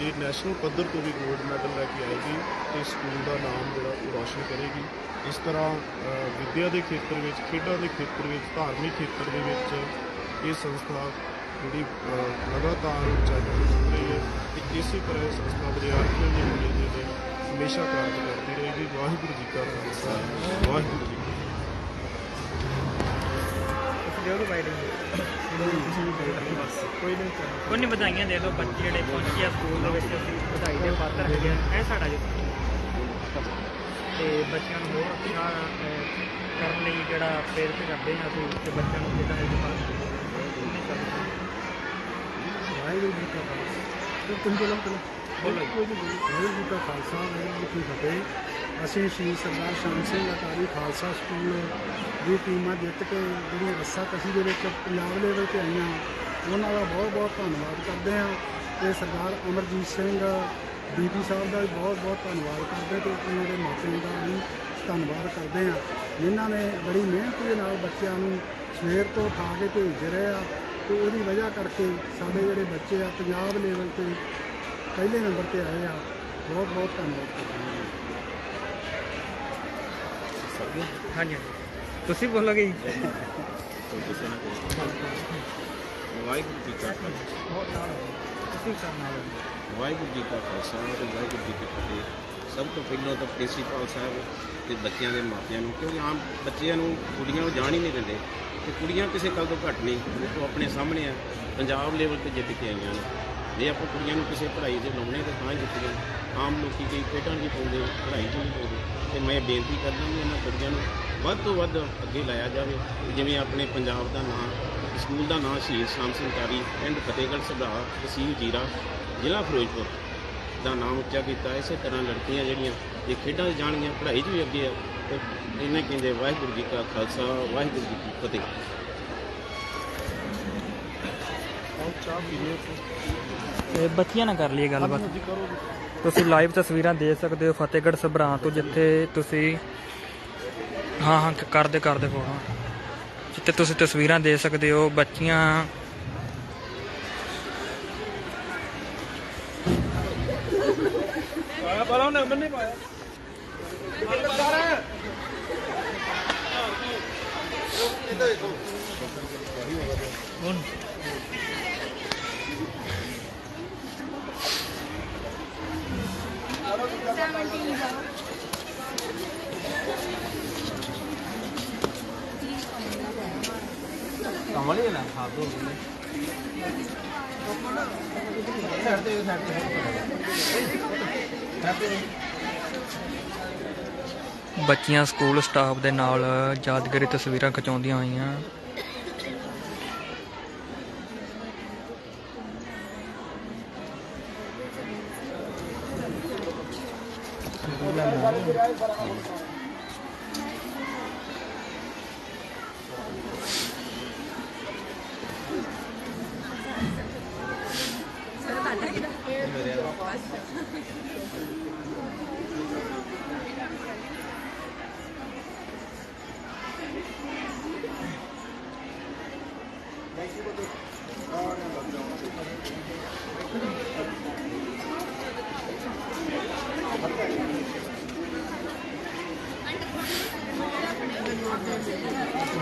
Speaker 5: ਇਹ ਨੈਸ਼ਨਲ ਪੱਧਰ ਤੋਂ ਵੀ ਗੋਲਡ ਮੈਡਲ ਲੈ ਕੇ ਆਏਗੀ ਤੇ ਸਕੂਲ ਦਾ ਨਾਮ ਜਿਹੜਾ ਉਹ ਰੌਸ਼ਨ ਕਰੇਗੀ। ਇਸ ਤਰ੍ਹਾਂ ਵਿੱਦਿਆ ਦੇ ਖੇਤਰ ਵਿੱਚ, ਖੇਡਾਂ ਦੇ ਖੇਤਰ ਵਿੱਚ, ਧਾਰਮਿਕ ਖੇਤਰ ਦੇ ਵਿੱਚ ਇਹ ਸੰਸਥਾ ਜਿਹੜੀ ਲਗਾਤਾਰ ਉਚਾਈਆਂ ਰਹੀ ਹੈ ਤੇ ਇਸੇ ਤਰ੍ਹਾਂ ਇਹ ਸੰਸਥਾ ਵਿਦਿਆਰਥੀਆਂ ਦੀ ਜ਼ਿੰਦਗੀ ਦੇ ਹਮੇਸ਼ਾ ਕਾਰਜ ਕਰਦੀ ਰਹੇਗੀ ਵਾਹਿਗੁਰੂ ਜੀ ਕਾ ਖਾਲਸਾ। ਵਾਹਿਗੁਰੂ ਜੀ
Speaker 1: ਕੋਈ ਨਹੀਂ ਵਧਾਈਆਂ ਦੇ ਦਿਓ ਬੱਚੇ ਜਿਹੜੇ ਪਹੁੰਚੇ ਆ ਸਕੂਲ ਦੇ ਵਿੱਚ ਅਸੀਂ ਵਧਾਈ ਦੇ ਪਾਤਰ ਹੈਗੇ ਆ। ਇਹ ਸਾਡਾ ਜੀ। ਤੇ ਬੱਚਿਆਂ ਨੂੰ ਹੋਰ ਅੱਛਾ ਕਰਨ ਲਈ ਜਿਹੜਾ ਪ੍ਰੇਰਿਤ ਕਰਦੇ ਹਾਂ ਅਸੀਂ ਤੇ ਬੱਚਿਆਂ ਨੂੰ ਕਿਦਾਂ ਇਹ
Speaker 6: ਵਾਹਿਗੁਰੂ ਜੀ ਕਾ ਖਾਲਸਾ। ਤੁਸੀਂ ਬੋਲੋ ਪਹਿਲਾਂ ਬੋਲੋ ਵਾਹਿਗੁਰੂ ਜੀ ਕਾ ਖਾਲਸਾ, ਵਾਹਿਗੁਰੂ ਜੀ ਕੀ ਫਤਿਹ। ਅਸੀਂ ਸ਼ਹੀਦ ਸਰਦਾਰ ਸ਼ਾਮ ਸਿੰਘ ਅਕਾਲੀ ਖਾਲਸਾ ਸਕੂਲ ਦੀ ਟੀਮਾਂ ਜਿੱਤ ਕੇ ਜਿਹੜੀ ਰੱਸਾ ਕਸੀ ਦੇ ਵਿੱਚ ਪੰਜਾਬ ਲੈਵਲ ਤੇ ਆਈਆਂ, ਉਹਨਾਂ ਦਾ ਬਹੁਤ ਬਹੁਤ ਧੰਨਵਾਦ ਕਰਦੇ ਹਾਂ। ਤੇ ਸਰਦਾਰ ਅਮਰਜੀਤ ਸਿੰਘ ਬੀਬੀ ਸਾਹਿਬ ਦਾ ਵੀ ਬਹੁਤ ਬਹੁਤ ਧੰਨਵਾਦ ਕਰਦੇ ਤੇ ਉਹਨਾਂ ਦੇ ਮਾਪਿਆਂ ਦਾ ਵੀ ਧੰਨਵਾਦ ਕਰਦੇ ਹਾਂ। ਜਿਨ੍ਹਾਂ ਨੇ ਬੜੀ ਮਿਹਨਤ ਦੇ ਨਾਲ ਬੱਚਿਆਂ ਨੂੰ ਸਵੇਰ ਤੋਂ ਖਾ ਕੇ ਭੇਜ ਰਹੇ ਆ ਤੇ ਉਹਦੀ ਵਜ੍ਹਾ ਕਰਕੇ ਸਾਡੇ ਜਿਹੜੇ ਬੱਚੇ ਆ ਪੰਜਾਬ ਲੈਵਲ ਤੇ ਪਹਿਲੇ ਨੰਬਰ ਤੇ ਆਏ ਆ। ਬਹੁਤ ਬਹੁਤ ਧੰਨਵਾਦ
Speaker 1: ਹਾਂਜੀ ਤੁਸੀਂ ਬੋਲੋਗੇ ਜੀ।
Speaker 7: ਵਾਹਿਗੁਰੂ ਜੀ ਕਾ ਖਾਲਸਾ।
Speaker 1: ਤੁਸੀਂ ਕਰਨਾ ਹੋਵੇ
Speaker 7: ਵਾਹਿਗੁਰੂ ਜੀ ਕਾ ਖਾਲਸਾ ਤੇ ਵਾਹਿਗੁਰੂ ਜੀ ਕੀ ਫਤਿਹ। ਸਭ ਤੋਂ ਪਹਿਲਾਂ ਤਾਂ ਪ੍ਰਿੰਸੀਪਲ ਸਾਹਿਬ ਤੇ ਬੱਚਿਆਂ ਦੇ ਮਾਪਿਆਂ ਨੂੰ ਕਿਉਂਕਿ ਆਮ ਬੱਚਿਆਂ ਨੂੰ ਕੁੜੀਆਂ ਨੂੰ ਜਾਣ ਹੀ ਨਹੀਂ ਦਿੰਦੇ। ਤੇ ਕੁੜੀਆਂ ਕਿਸੇ ਗੱਲ ਤੋਂ ਘੱਟ ਨਹੀਂ ਦੇਖੋ ਆਪਣੇ ਸਾਹਮਣੇ ਆ। ਪੰਜਾਬ ਲੈਵਲ ਤੇ ਜਿੱਤ ਕੇ ਆਈਆਂ ਨੇ। ਜੇ ਆਪਾਂ ਕੁੜੀਆਂ ਨੂੰ ਕਿਸੇ ਪੜ੍ਹਾਈ ਦੇ ਲਾਉਣੇ ਤੇ ਤਾਂ ਹੀ ਜਿੱਤੀਆਂ ਆਮ ਲੋਕੀ ਕਈ ਖੇਡਾਂ 'ਚ ਹੀ ਪਾਉਂਦੇ, ਪੜ੍ਹਾਈ 'ਚ ਨਹੀਂ ਪਾਉਂਦੇ। ਤੇ ਮੈਂ ਬੇਨਤੀ ਕਰਦਾ ਵੀ ਇਹਨਾਂ ਕੁੜੀਆਂ ਨੂੰ ਵੱਧ ਤੋਂ ਵੱਧ ਅੱਗੇ ਲਾਇਆ ਜਾਵੇ। ਜਿਵੇਂ ਆਪਣੇ ਪੰਜਾਬ ਦਾ ਨਾਂ, ਸਕੂਲ ਦਾ ਨਾਂ ਸ਼ਹੀਦ ਸ਼ਾਮ ਸਿੰਘ ਤਾਰੀ ਪਿੰਡ ਫਤਿਹਗੜ੍ਹ ਸਭਾ ਤਹਿਸੀਲ ਜੀਰਾ, ਜ਼ਿਲ੍ਹਾ ਫਿਰੋਜ਼ਪੁਰ ਦਾ ਨਾਮ ਉੱਚਾ ਕੀਤਾ। ਇਸੇ ਤਰ੍ਹਾਂ ਲੜਕੀਆਂ ਜਿਹੜੀਆਂ, ਇਹ ਖੇਡਾਂ 'ਚ ਜਾਣਗੀਆਂ, ਪੜ੍ਹਾਈ 'ਚ ਵੀ ਅੱਗੇ ਆ, ਤੇ ਇਹਨੇ ਕਹਿੰਦੇ ਵਾਹਿਗੁਰੂ ਜੀ ਕਾ ਖਾਲਸਾ, ਵਾਹਿਗੁਰੂ ਜੀ ਕੀ ਫਤਿਹ।
Speaker 1: ਤੇ ਬੱਚਿਆਂ ਨਾਲ ਕਰ ਲਈਏ ਗੱਲਬਾਤ। ਤੁਸੀਂ ਲਾਈਵ ਤਸਵੀਰਾਂ ਦੇਖ ਸਕਦੇ ਹੋ ਫਤਿਹਗੜ੍ਹ ਸਭਰਾਂ ਤੋਂ ਜਿੱਥੇ ਤੁਸੀਂ ਹਾਂ ਹਾਂ ਕਰਦੇ ਕਰਦੇ ਫੋਟੋ ਜਿੱਥੇ ਤੁਸੀਂ ਤਸਵੀਰਾਂ ਦੇਖ ਸਕਦੇ ਹੋ ਬੱਚੀਆਂ ਬੱਚੀਆਂ ਸਕੂਲ ਸਟਾਫ ਦੇ ਨਾਲ ਯਾਦਗਾਰੀ ਤਸਵੀਰਾਂ ਖਿਚਾਉਂਦੀਆਂ ਹੋਈਆਂ।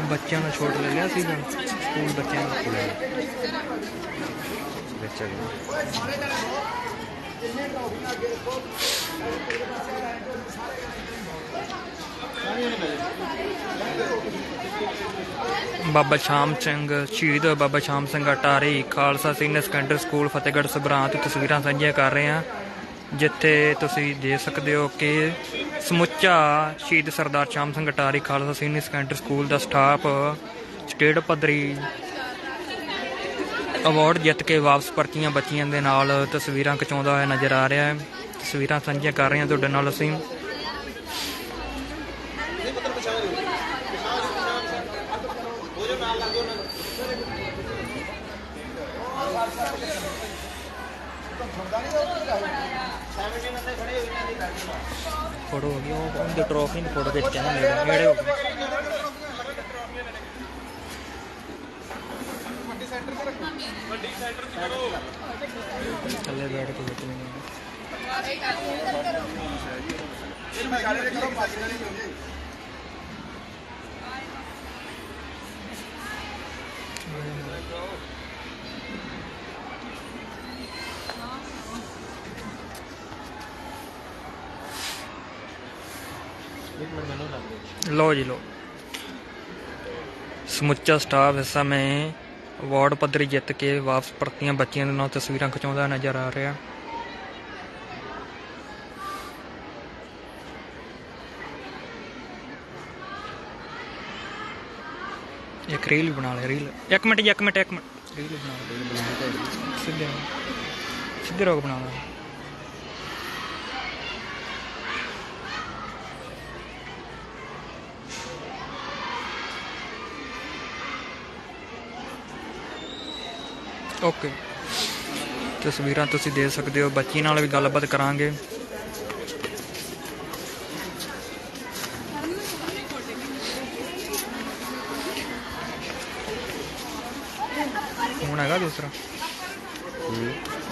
Speaker 1: ਬੱਚਿਆਂ ਦਾ ਛੋਟ ਲੈ ਲਿਆ ਸੀਗਾ ਸਕੂਲ ਬੱਚਿਆਂ ਦਾ
Speaker 8: ਵਿੱਚ ਹੈਗੇ
Speaker 1: ਬਾਬਾ ਸ਼ਾਮ Singh, Shaheed Baba Sham Singh Attari, Khalsa senior secondary school, Fatehgarh Sabhra ਤੋਂ ਤਸਵੀਰਾਂ ਸਾਂਝੀਆਂ ਕਰ ਰਹੇ ਹਾਂ, ਜਿੱਥੇ ਤੁਸੀਂ ਦੇਖ ਸਕਦੇ ਹੋ ਕਿ ਸਮੁੱਚਾ Shaheed Sardar Sham Singh Attari, Khalsa senior secondary school ਦਾ ਸਟਾਫ, ਸਟੇਟ ਪੱਧਰੀ ਅਵਾਰਡ ਜਿੱਤ ਕੇ ਵਾਪਸ ਪਰਚੀਆਂ ਬੱਚੀਆਂ ਦੇ ਨਾਲ ਤਸਵੀਰਾਂ ਖਿਚਾਉਂਦਾ ਹੋਇਆ ਨਜ਼ਰ ਆ ਰਿਹਾ ਹੈ। ਤਸਵੀਰਾਂ ਸਾਂਝੀਆਂ ਕਰ ਰਹੇ ਹਾਂ ਤੁਹਾਡੇ ਨਾਲ ਅਸੀਂ। ਫੋਟੋ ਹੋ ਗਈ, ਉਹ ਟਰੋਫੀ ਦੀ ਫੋਟੋ ਖਿੱਚ ਕੇ ਨਾ ਨੇੜੇ ਹੋ ਗਈ। ਥੱਲੇ ਬੈਠ ਕੇ ਖਿੱਚਣੀ ਹੈ। ਲੋ ਜੀ ਲੋ ਸਮੁੱਚਾ ਸਟਾਫ ਇਸ ਸਮੇਂ ਅਵਾਰਡ ਪੱਧਰੀ ਜਿੱਤ ਕੇ ਵਾਪਸ ਪਰਤੀਆਂ ਬੱਚੀਆਂ ਦੇ ਨਾਲ ਤਸਵੀਰਾਂ ਖਿਚਾਉਂਦਾ ਨਜ਼ਰ ਆ ਰਿਹਾ। ਇੱਕ ਰੀਲ ਬਣਾ ਲੈ ਰੀਲ ਇੱਕ ਮਿੰਟ ਇੱਕ ਮਿੰਟ ਇੱਕ ਮਿੰਟ। ਰੀਲ ਬਣਾ ਲੈ ਸਿੱਧੇ। ਸਿੱਧੇ ਰੋਕ ਬਣਾ ਲੈ ਓਕੇ। ਤਸਵੀਰਾਂ ਤੁਸੀਂ ਦੇਖ ਸਕਦੇ ਹੋ ਬੱਚੀ ਨਾਲ ਵੀ ਗੱਲਬਾਤ ਕਰਾਂਗੇ। ਹੁਣ ਹੈਗਾ ਦੂਸਰਾ?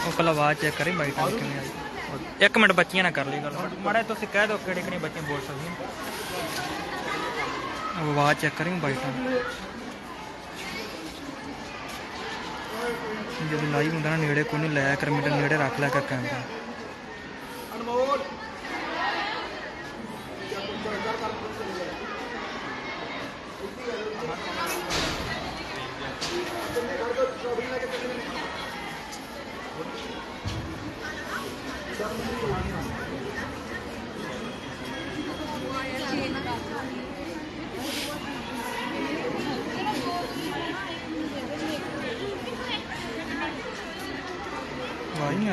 Speaker 1: ਉਹ ਕੱਲਾ ਆਵਾਜ਼ ਚੈੱਕ ਕਰੀ ਬਾਈਟ ਕਿਵੇਂ ਆਈ। ਇੱਕ ਮਿੰਟ ਬੱਚੀਆਂ ਨਾਲ ਕਰ ਲਈ ਗੱਲ। ਮਾੜੇ ਤੁਸੀਂ ਕਹਿ ਦਿਓ ਕਿਹੜੀ ਕਿਹੜੀ ਬੱਚੀਆਂ ਬੋਲ ਸਕਦੀਆਂ। ਉਹ ਆਵਾਜ਼ ਚੈੱਕ ਕਰੀ ਬਾਈਟ ਜਦੋਂ ਲਾਈਵ ਹੁੰਦਾ ਨਾ ਨੇੜੇ ਕੋਈ ਨਹੀਂ ਲਾਇਆ ਕਰ ਮਿੰਟ ਨੇੜੇ ਰੱਖ ਲਿਆ ਕਰ ਕੈਮਰਾ ਆਵਾਜ਼ ਨਹੀਂ ਆ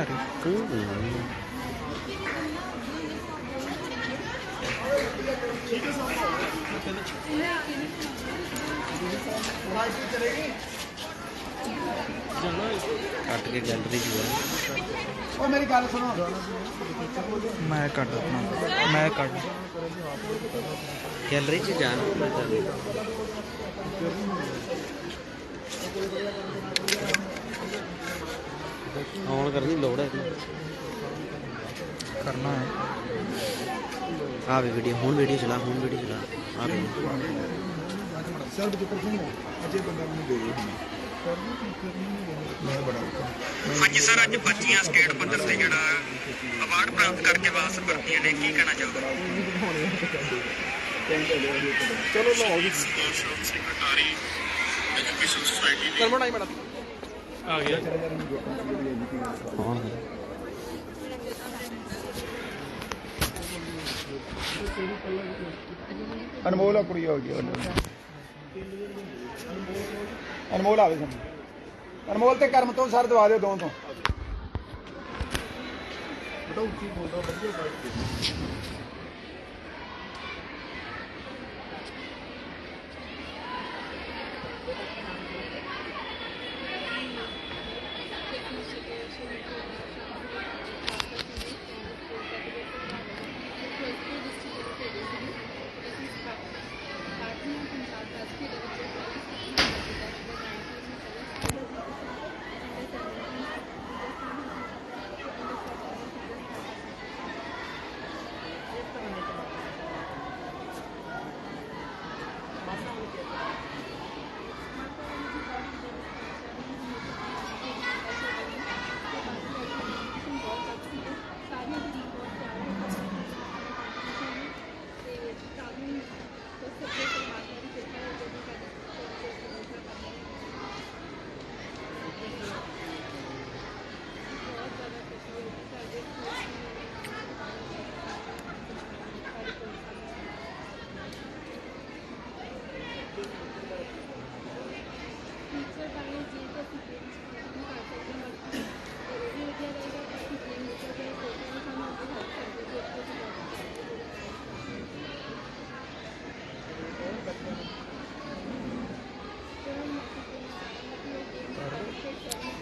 Speaker 1: ਰਹੀ
Speaker 8: ਕੱਟ ਕੇ ਗੈਲਰੀ 'ਚ ਗਿਆ
Speaker 9: ਉਹ ਮੇਰੀ ਗੱਲ ਸੁਣੋ
Speaker 1: ਮੈਂ ਕੱਢ ਆਪਣਾ ਮੈਂ ਕੱਢ
Speaker 8: ਗੈਲਰੀ 'ਚ ਜਾਣਾ ਮੈਂ ਤਾਂ ਆਨ ਕਰਨ ਦੀ ਲੋੜ ਹੈ।
Speaker 1: ਕਰਨਾ ਹੈ।
Speaker 8: ਆ ਵੀ ਵੀਡੀਓ ਹੁਣ ਵੀਡੀਓ ਚਲਾ ਹੁਣ ਵੀਡੀਓ ਚਲਾ। ਆ ਵੀ
Speaker 9: ਸਰ ਬਜਿੱਤਰ ਸਿੰਘ ਅਜੇ ਬੰਦਾ ਮੈਨੂੰ ਦੇ ਦੇ
Speaker 1: ਹਾਂਜੀ ਸਰ ਅੱਜ ਬੱਚੀਆਂ ਸਟੇਟ ਪੱਧਰ ਤੇ ਜਿਹੜਾ ਅਵਾਰਡ ਪ੍ਰਾਪਤ ਕਰਕੇ ਵਾਪਸ ਪਰਤੀਆਂ ਨੇ ਕੀ ਕਹਿਣਾ ਚਾਹੋਗੇ?
Speaker 4: ਚਲੋ ਲਾਓ ਜੀ। ਕਰਮਣ ਆਈ ਮੈਡਮ
Speaker 9: ਅਨਮੋਲ ਆ ਕੁੜੀ ਹੋ ਗਈ ਅਨਮੋਲ। ਆਵੇ ਸਾਨੂੰ। ਅਨਮੋਲ ਤੇ ਕਰਮ ਤੋਂ ਸਰ ਦਵਾ ਦਿਓ ਦੋ ਤੋਂ। ਬੜਾ ਉੱਚੀ ਬੋਲਦਾ ਵਧੀਆ ਬਾਈਕ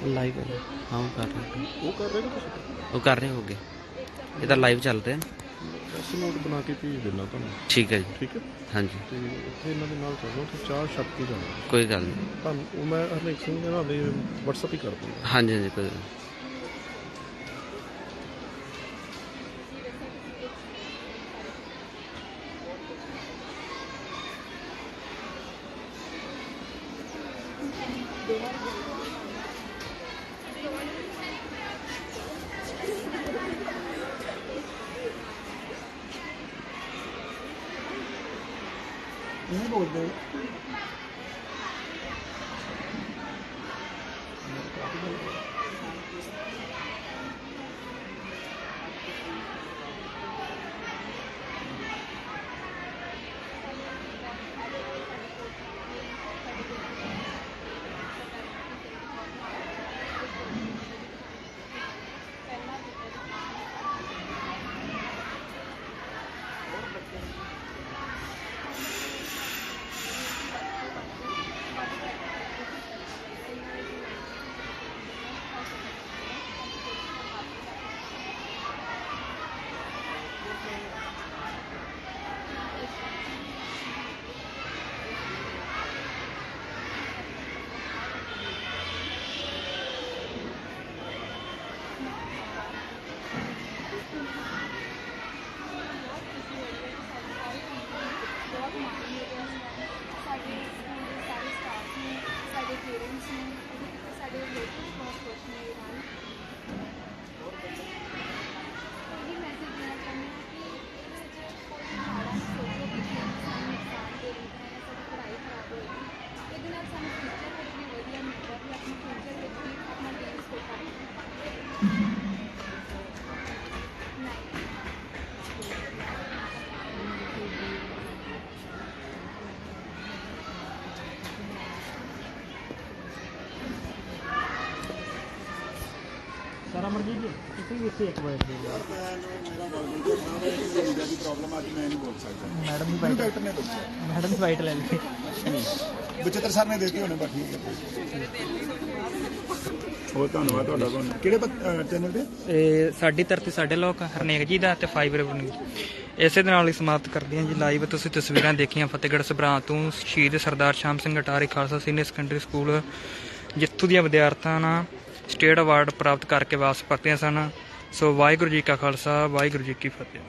Speaker 9: ਲਾਈਵ ਹਾਂ। ਉਹ ਕਰ ਰਹੇ
Speaker 5: ਉਹ ਕਰ ਰਹੇ ਨੇ ਤੁਸੀਂ
Speaker 9: ਉਹ ਕਰ ਰਹੇ ਹੋਗੇ। ਇਹ ਤਾਂ ਲਾਈਵ ਚੱਲ ਰਿਹਾ। ਨਾ
Speaker 5: ਨੋਟ ਬਣਾ ਕੇ ਭੇਜ ਦਿੰਦਾ ਤੁਹਾਨੂੰ।
Speaker 9: ਠੀਕ ਹੈ ਜੀ।
Speaker 5: ਠੀਕ ਹੈ?
Speaker 9: ਹਾਂਜੀ।
Speaker 5: ਤੇ ਉੱਥੇ ਇਹਨਾਂ ਦੇ ਨਾਲ ਚੱਲੋ ਤੇ ਚਾਹ ਛੱਪ ਕੇ ਜਾਣਾ।
Speaker 9: ਕੋਈ ਗੱਲ ਨਹੀਂ।
Speaker 5: ਤੁਹਾਨੂੰ ਉਹ ਮੈਂ ਹਰਨੇਕ ਸਿੰਘ ਦੇ ਨਾਲ ਦੇ WhatsApp ਹੀ ਕਰ ਦੂੰਗਾ।
Speaker 9: ਹਾਂਜੀ ਹਾਂਜੀ ਕੋਈ ਗੱਲ ਨਹੀਂ।
Speaker 10: ਕਰ
Speaker 1: ਸਾਰਾ ਅਮਰਜੀਤ ਜੀ ਤੁਸੀਂ ਵੀ ਇੱਥੇ ਇੱਕ ਵਾਰ ਦੇ ਮੈਡਮ ਦੀ ਵਾਈਟ
Speaker 3: ਡਾਕਟਰ ਨੇ ਦੱਸਿਆ
Speaker 1: ਮੈਡਮ ਦੀ ਵਾਈਟ ਲੈ ਲਈ
Speaker 3: ਬਚਿੱਤਰ ਸਰ ਨੇ ਦਿੱਤੀ ਹੋਣੇ ਬਸ ਠੀਕ ਹੈ ਬਹੁਤ ਧੰਨਵਾਦ ਤੁਹਾਡਾ ਤੁਹਾਨੂੰ ਕਿਹੜੇ ਚੈਨਲ ਤੇ?
Speaker 1: ਇਹ ਸਾਡੀ ਧਰਤੀ ਸਾਡੇ ਲੋਕ ਹਰਨੇਕ ਜੀ ਦਾ ਤੇ ਫਾਈਵ ਨਿਊਜ਼ ਇਸੇ ਦੇ ਨਾਲ ਹੀ ਸਮਾਪਤ ਕਰਦੇ ਹਾਂ ਜੀ ਲਾਈਵ ਤੁਸੀਂ ਤਸਵੀਰਾਂ ਦੇਖੀਆਂ, ਫਤਿਹਗੜ੍ਹ ਸਭਰਾ ਤੋਂ Shaheed Sardar Sham Singh Attari Khalsa senior secondary school ਜਿੱਥੋਂ ਦੀਆਂ ਵਿਦਿਆਰਥਣਾਂ ਨਾ ਸਟੇਟ ਅਵਾਰਡ ਪ੍ਰਾਪਤ ਕਰਕੇ ਵਾਪਸ ਪਰਤੀਆਂ ਸਨ। ਸੋ ਵਾਹਿਗੁਰੂ ਜੀ ਕਾ ਖਾਲਸਾ, ਵਾਹਿਗੁਰੂ ਜੀ ਕੀ ਫਤਿਹ।